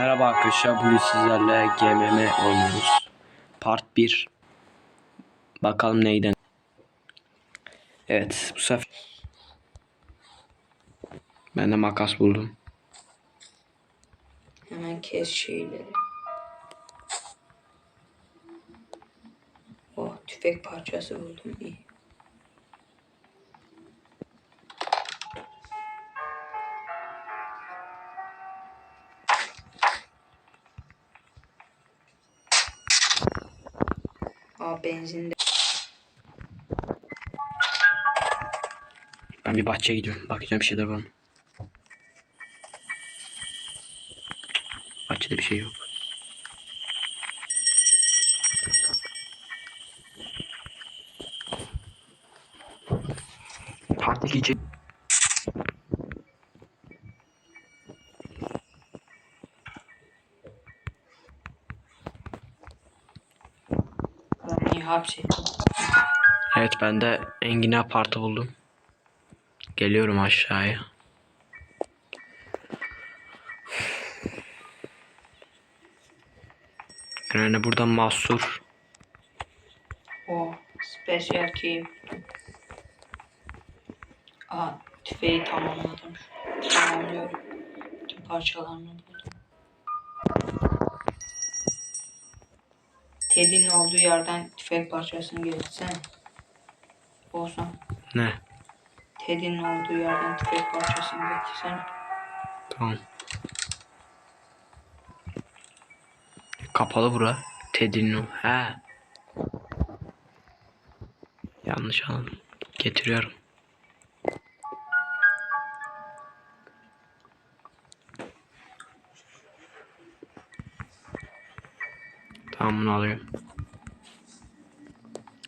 Merhaba arkadaşlar bugün sizlerle GMM oynuyoruz. Part 1. Bakalım neyden. Evet bu sefer ben de makas buldum. Hemen kes şeyleri. Oh tüfek parçası buldum iyi. Aa benzin de. Ben bir bahçeye gidiyorum. Bakacağım bir şeyler var mı? Bahçede bir şey yok. Part 2 Ben iyi hapsettim. Evet ben de enginar partı buldum. Geliyorum aşağıya. Yani burada mahsur. Oh special key. Aa tüfeği tamamladım. Tamamlıyorum. Tüm parçalarını Teddy'nin olduğu yerden tüfek parçasını getirsene. Olsun. Ne? Teddy'nin olduğu yerden tüfek parçasını getirsene. Tamam. Kapalı bura. Teddy'nin. He. Yanlış anladım. Getiriyorum. Tamam bunu alıyorum.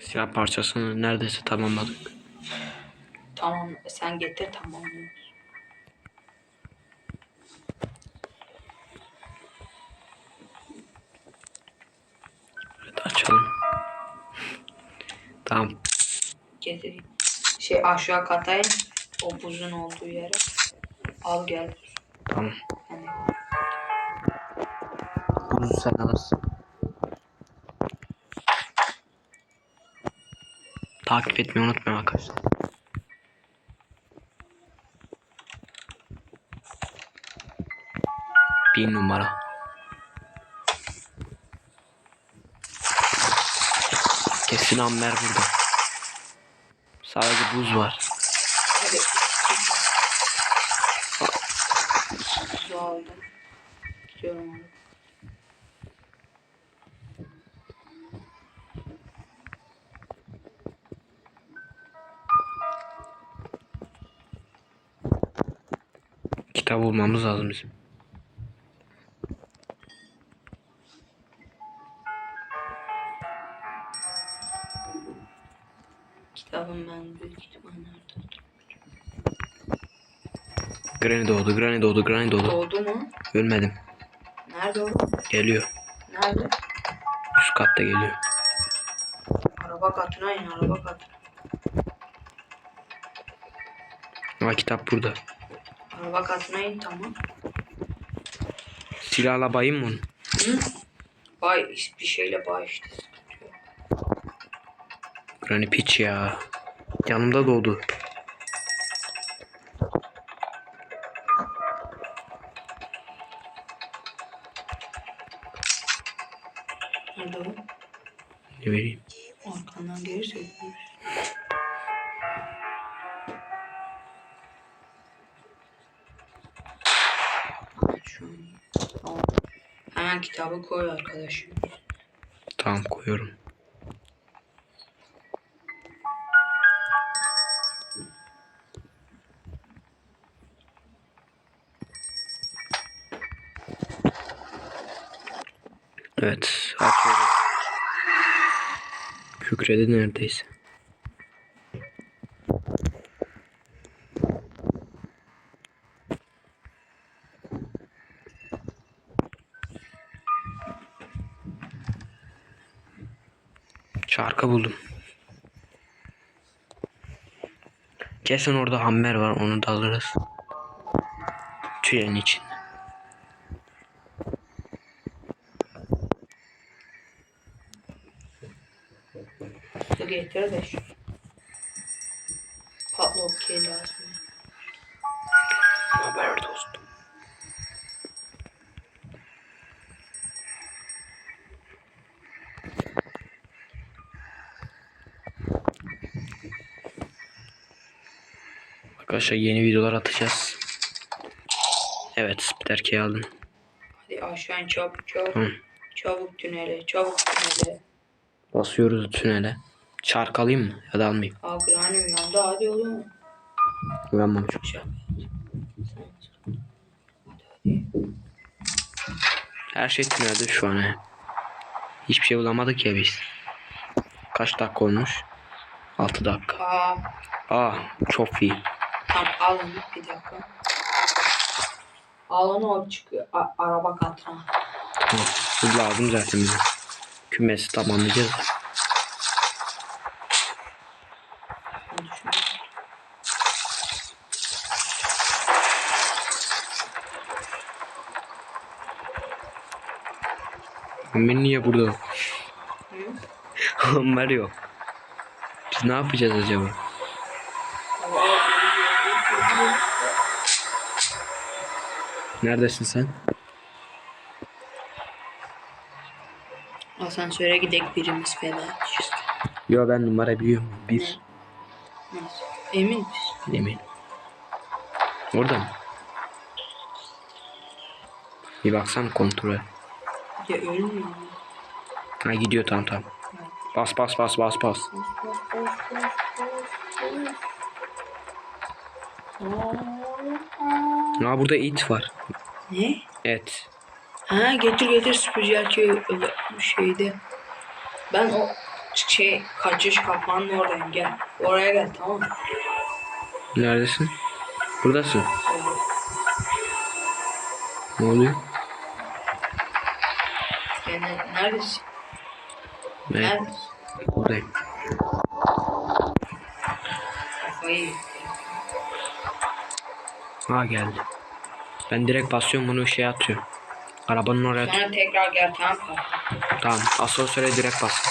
Silah parçasını neredeyse tamamladık. Tamam sen getir tamamlıyoruz. Evet açalım. Tamam. Getireyim. Şey aşağı kata in. O buzun olduğu yere. Al gel. Tamam. Yani Buzu sen alırsın. Takip etmeyi unutmayın arkadaşlar. Bir numara. Kesin Amber burada. Sadece buz var. hadi. Buzu aldım. Gidiyorum onu. Kitap bulmamız lazım bizim. Kitabım ben büyük ihtimal nerede? Granny doğdu, Granny doğdu, Granny doğdu. Doğdu mu? Ölmedim. Nerede o? Geliyor. Nerede? Üst katta geliyor. Araba katına in araba katına. Ama kitap burada. Araba katına in tamam. Silahla bayım mı onu? Hı? Bay bir şeyle bay işte. Granny piç ya. Yanımda doğdu. Nerede o? Ne vereyim? Arkandan gelirse görürüz. Hemen kitabı koy arkadaşım. Tamam koyuyorum. Evet açıyorum. Kükredi neredeyse. Arka buldum. Kesin orada hammer var onu da alırız. Tüyenin için. Su. Arkadaşlar yeni videolar atacağız. Evet, Spider Key aldım. Hadi aşağı çabuk çabuk. Hı. Çabuk tünele çabuk tünele. Basıyoruz tünele. Çark alayım mı? Ya da almayayım. Aa Granny uyandı hadi oğlum. Uyanmam çok. Her şey tünelde şu an. he. Hiçbir şey bulamadık ya biz. Kaç dakika olmuş? 6 dakika. Aa Aa çok iyi. Tam alın bir dakika. Al onu o çıkıyor. A- araba katına. Bu lazım zaten bize. Kümesi tamamlayacağız. Ömer niye burada? Ömer yok. Biz ne yapacağız acaba? Neredesin sen? Asansöre gidek birimiz feda edeceğiz. Yo ben numara biliyorum. Bir. Nasıl? Emin misin? Eminim. Orada mı? Bir baksana kontrol. Ya ölmüyor mu? Ha gidiyor tamam tamam. Bas bas bas bas bas. Ha burada it var. Ne? Et. Ha getir getir süpürge bir şeydi. Ben o şey kaçış kapağının oradayım gel. Oraya gel tamam mı? Neredesin? Buradasın. Orada. Ne oluyor? Ne- neredesin? Ben Neredesin? buradayım. Kafayı. Ha geldi. Ben direkt basıyorum bunu şey atıyorum. Arabanın oraya Sonra tekrar gel tamam mı? Tamam asansöre direkt bas.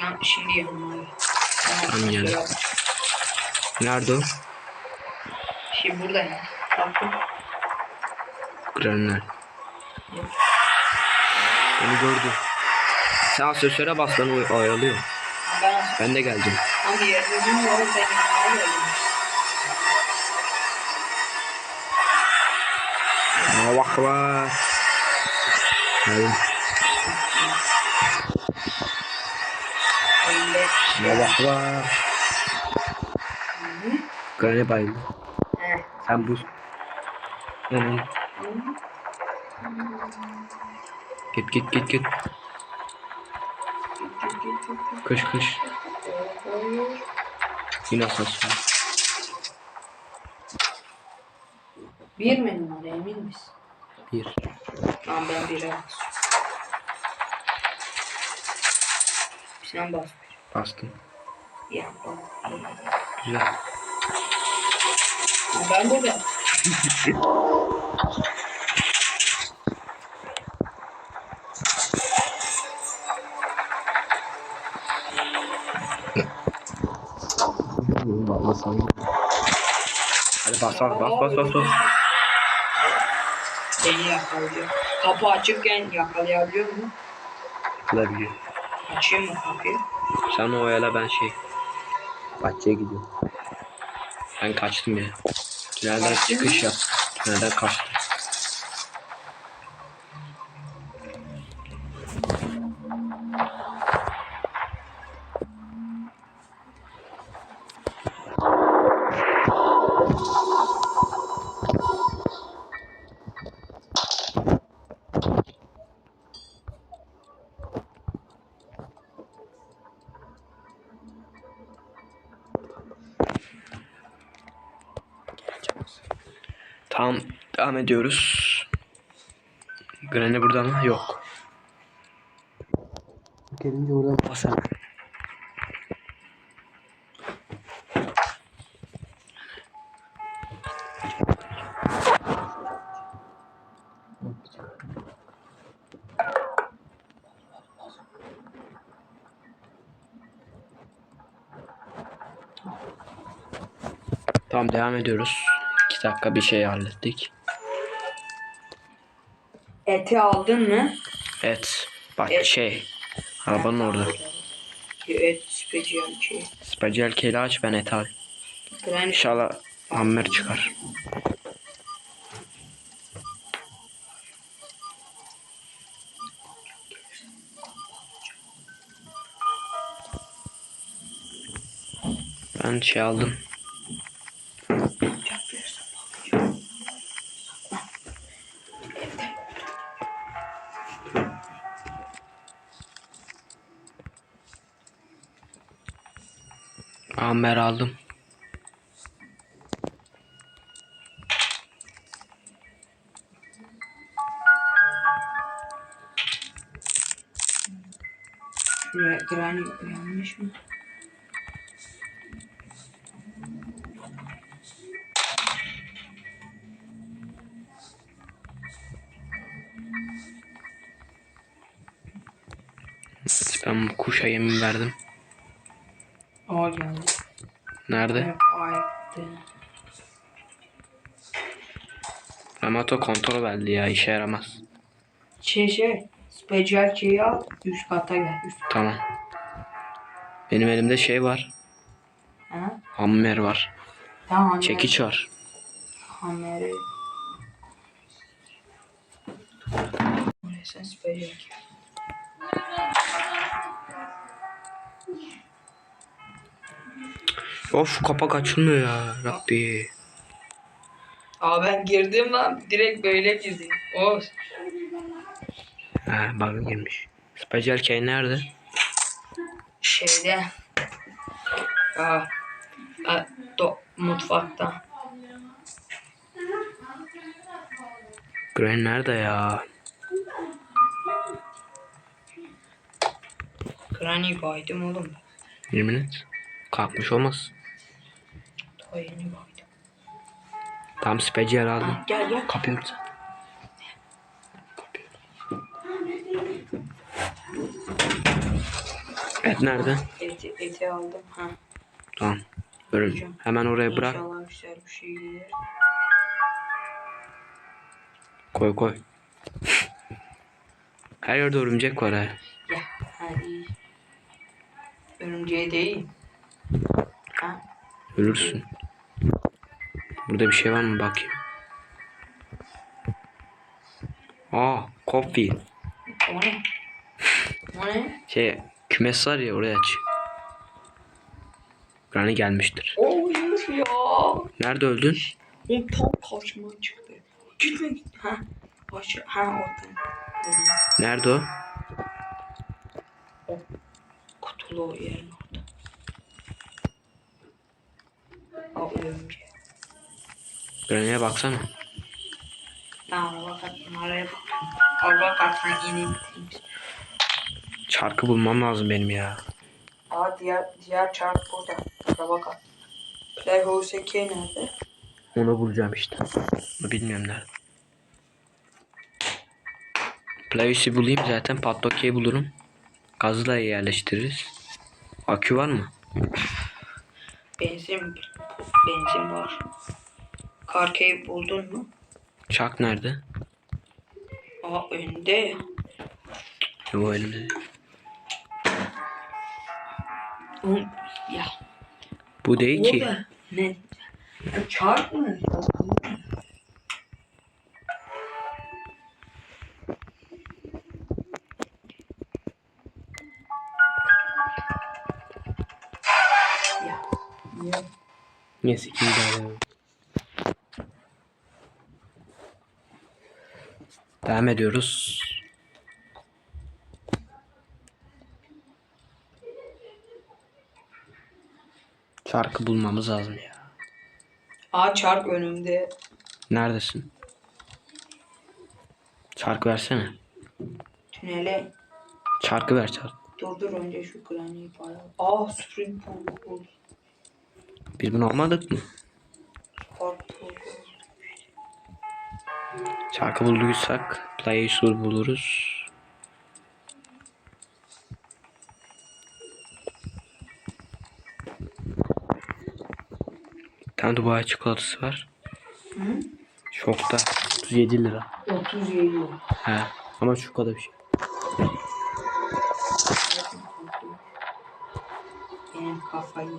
Tamam şimdi yanıma. Tamam, bak. Nerede o? Şimdi buradayım. Bakın. Granler. Beni gördü. Sen asansöre bas ben oy- oyalıyorum. Ben aslında Ben de geldim. tam bir yerde bilmiyorum. Sen yanıma geldin. Allah akbar. Geldim. Öyle. Allah akbar. Granny bayıldı. He. Sen buz. Onun. Git git git git. Kış kış. Yine asansör. Bir mi numara emin misin? Bir. Tamam ben bire basıyorum. Sen bas. Bastım. Ya bak. Güzel. Ben burada. Hadi bas bas bas bas bas bas. Beni yakalıyor. Kapı açıkken yakalayabiliyor mu? Olabiliyor. Açayım mı kapıyı? Sen o oyala ben şey. Bahçeye gidiyorum. Ben kaçtım ya. Tünelden Kaçtın çıkış mı? yap. Tünelden kaçtım. Devam ediyoruz. Granny burada mı? Yok. Gelince oradan pas hemen. Tamam devam ediyoruz. 2 dakika bir şey hallettik. Eti aldın mı? Evet. Bak Evet. şey. Arabanın orada. Et special şey. Spacel keli aç ben et al. Granny İnşallah hammer çıkar. Ben şey aldım. Hammer aldım. Şuraya Granny uyanmış mı? Ben bu kuşa yemin verdim. Nerede? Ramato kontrol verdi ya işe yaramaz. Şey şey. Special şeyi al. Üst kata gel. Üst Tamam. Benim elimde şey var. Ha? Hammer var. Tamam. hammer- Çekiç var. Hammeri. Oraya sen Of kapak açılmıyor ya Rabbi. Aa ben girdim lan. Direkt böyle girdim. O Ha bug girmiş. Special key nerede? şeyde. Aa, aa, do, mutfakta. Gren nerede ya? Granny baydım oğlum. Yemin et. Kalkmış olmaz. Yeni baydım. Tam aldım. Ha, gel gel. Kapıyorum sen. Et nerede? Eti, eti aldım. Ha. Tamam. Böyle hemen oraya bırak. İnşallah güzel bir şey gelir. Koy koy. Her yerde örümcek var ha. Ya hadi. Örümceğe değil. Ha. Ölürsün. Burada bir şey var mı bakayım. Aa, coffee. O ne? O ne? Şey, kümes var ya oraya aç. Granny gelmiştir. Oo ya. Nerede öldün? O tam karşıma çıktı. Gitme git. Ha. Aşağı. Ha. Oradan. Nerede o? O kutulu yerin orada. O örümceğe. Granny'e baksana. Ben araba katına araya bak. Araba katına ineyim. Çarkı bulmam lazım benim ya. Aa diğer diğer çarp burada. Araba kat. Playhouse 2 nerede? Onu bulacağım işte. Onu bilmiyorum nerede. Playvis'i bulayım zaten Padlock'u bulurum. Gazı da yerleştiririz. Akü var mı? Benzin benzin var. Karkeyi buldun mu? Çak nerede? Aa önde ya. Bu elimde. Oğlum, ya. Bu değil ki. Orada ne? Ya çarp mı? Neyse ki idare Devam ediyoruz. Çarkı bulmamız lazım ya. Aa çarp önümde. Neredesin? Çarkı versene. Tünele. Çarkı ver çark. Dur dur önce şu graniyi bayağı. Aa spring pump oldu. Biz bunu almadık mı? Çarkı bulduysak play sur buluruz. tane Dubai çikolatası var. Hı? Şokta. 37 lira. 37. He. Ama şu kadar bir şey. Benim kafayı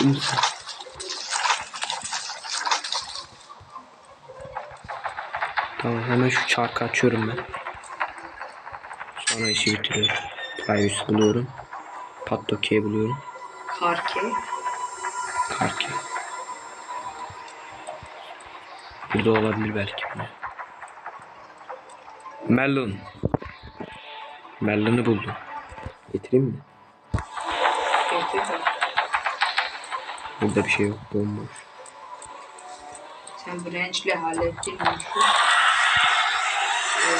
yedi. Tamam hemen şu çarkı açıyorum ben. Sonra işi bitiriyorum. Privacy buluyorum. Padlock'i buluyorum. Karke. Karki. Burada olabilir belki. Melon. Melon'u buldum. Getireyim mi? Getir de. Burada bir şey yok. Bomboş. Sen branch'le hallettin mi Ya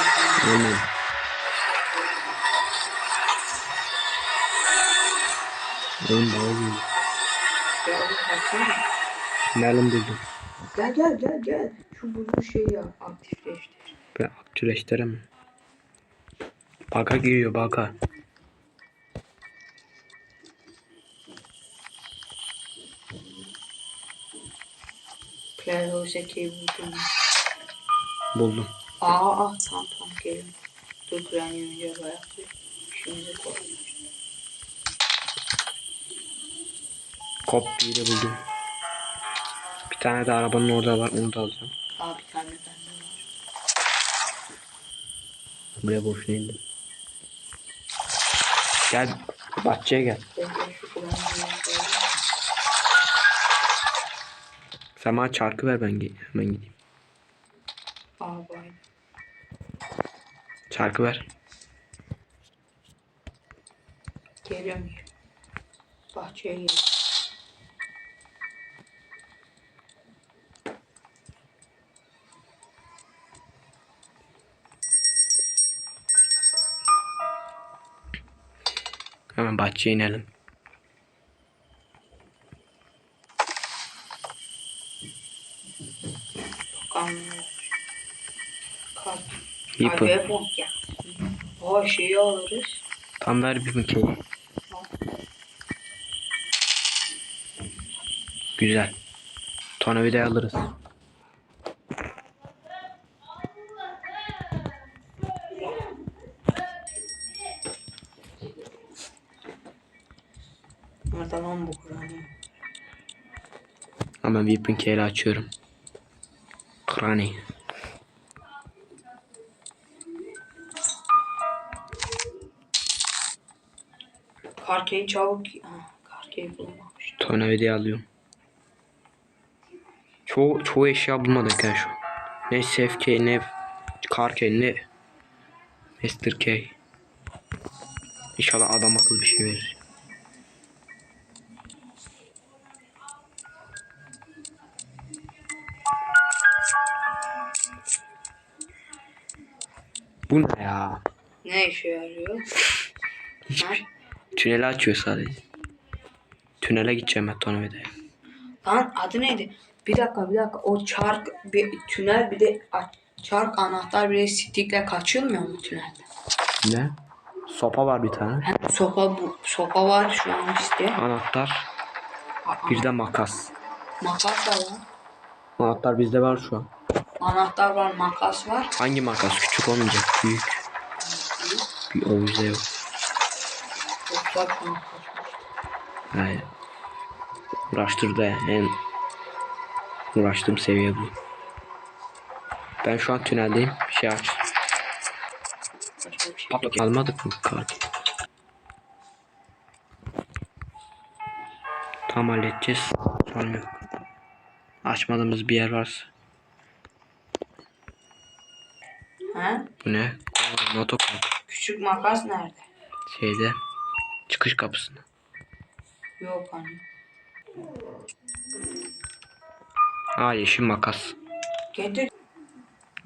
oğlum baksana. Melon buldum. Gel gel gel gel. Şu bulduğu şeyi. Aktifleştir. Ben aktifleştiremem. Baka giriyor baka. Claire Rosette'yi buldum. Buldum. Aa ah tamam tamam gelin. Dur Granny önce bayağı bir işimizi koyalım. Kop de buldum. Bir tane de arabanın orada var onu da alacağım. Daha bir tane bende var. Buraya boşuna indim. Gel bahçeye gel. Ben de şu. Sen bana çarkı ver ben hemen gideyim. Aa bay. Çarkı ver. Geliyorum. Bahçeye gel. Hemen bahçeye inelim. Kart. Yapın. Abi bok ya. Aa şeyi alırız. Tam ver bir mikeyi. Güzel. Tornavidayı alırız. Nerede lan bu Granny? Hemen Whipping K'yle açıyorum. Krani. Karkeyi çabuk... Ha, karkeyi bulmamış. Tornavidayı alıyorum. Çoğu, çoğu eşya bulmadık ya şu. Ne Sef K ne Kar K ne Master K. İnşallah adam akıllı bir şey verir. Bu ne ya? Ne işe yarıyor? Ha? Tüneli açıyor sadece. Tünele gideceğim ben tornavidaya. Lan adı neydi? Bir dakika bir dakika. O çark bir tünel bir de çark anahtar bir de stickle kaçılmıyor mu tünelde? Ne? Sopa var bir tane. Hem sopa bu sopa var şu an işte. Anahtar. Aa, Bir de makas. makas var lan. Anahtar bizde var şu an. Anahtar var, makas var. Hangi makas? Küçük olmayacak. Büyük. Bir o bizde yok. Makas var. Hayır. Uğraştırdı. En uğraştığım seviye bu. Ben şu an tüneldeyim. Bir şey aç. Patlak almadık mı kart? Tam halledeceğiz. Sorun yok. Açmadığımız bir yer varsa. Ha? Bu ne? Notokart. Küçük makas nerede? Şeyde. Çıkış kapısında. Yok hani. Aa yeşil makas. Getir.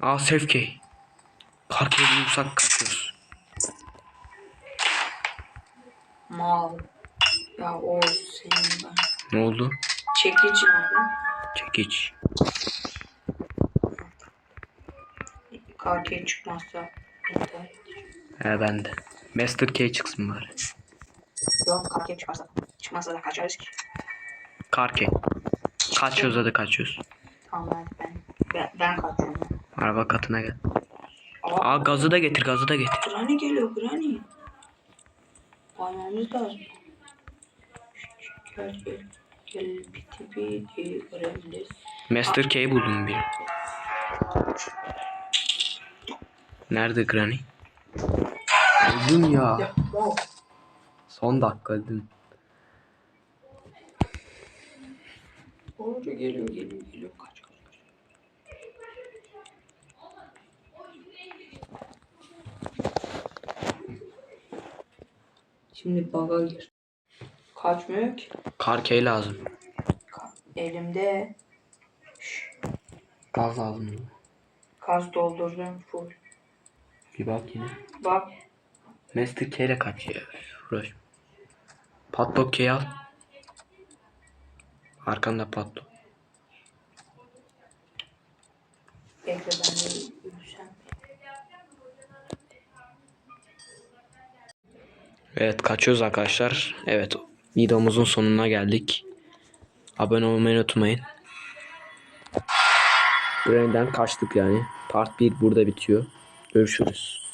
Aa Sefkey. Karkeye bulursak kaçıyoruz. Mal. Ya o senin ben. Ne oldu? Çekiç nerede? Çekiç. Kartaya çıkmazsa. He bende. Master K çıksın bari. Yok kartaya çıkmazsa. Çıkmazsa da kaçarız ki. Karke. Kaçıyoruz hadi kaçıyoruz. Tamam ben ben ben, ben kaçıyorum. Araba katına gel. Aa, Aa gazı da getir gazı da getir. Granny geliyor Granny. Almamız lazım. Gel gel. Gel piti piti görebiliriz. Master Key buldum bir. Nerede Granny? Öldün ya. Ya, wow. Son dakika öldün. Orada geliyor geliyor geliyor kaç kaç kaç. Şimdi baga gir. Kaçmıyor ki. Karkey lazım. Elimde Gaz lazım. gaz doldurdum full. Bir bak yine. Bak Master Key ile kaç ya. Uğraş. Padlock Key al. Arkanda yürüsem. Evet kaçıyoruz arkadaşlar. Evet videomuzun sonuna geldik. Abone olmayı unutmayın. Granny'den kaçtık yani. Part 1 burada bitiyor. Görüşürüz.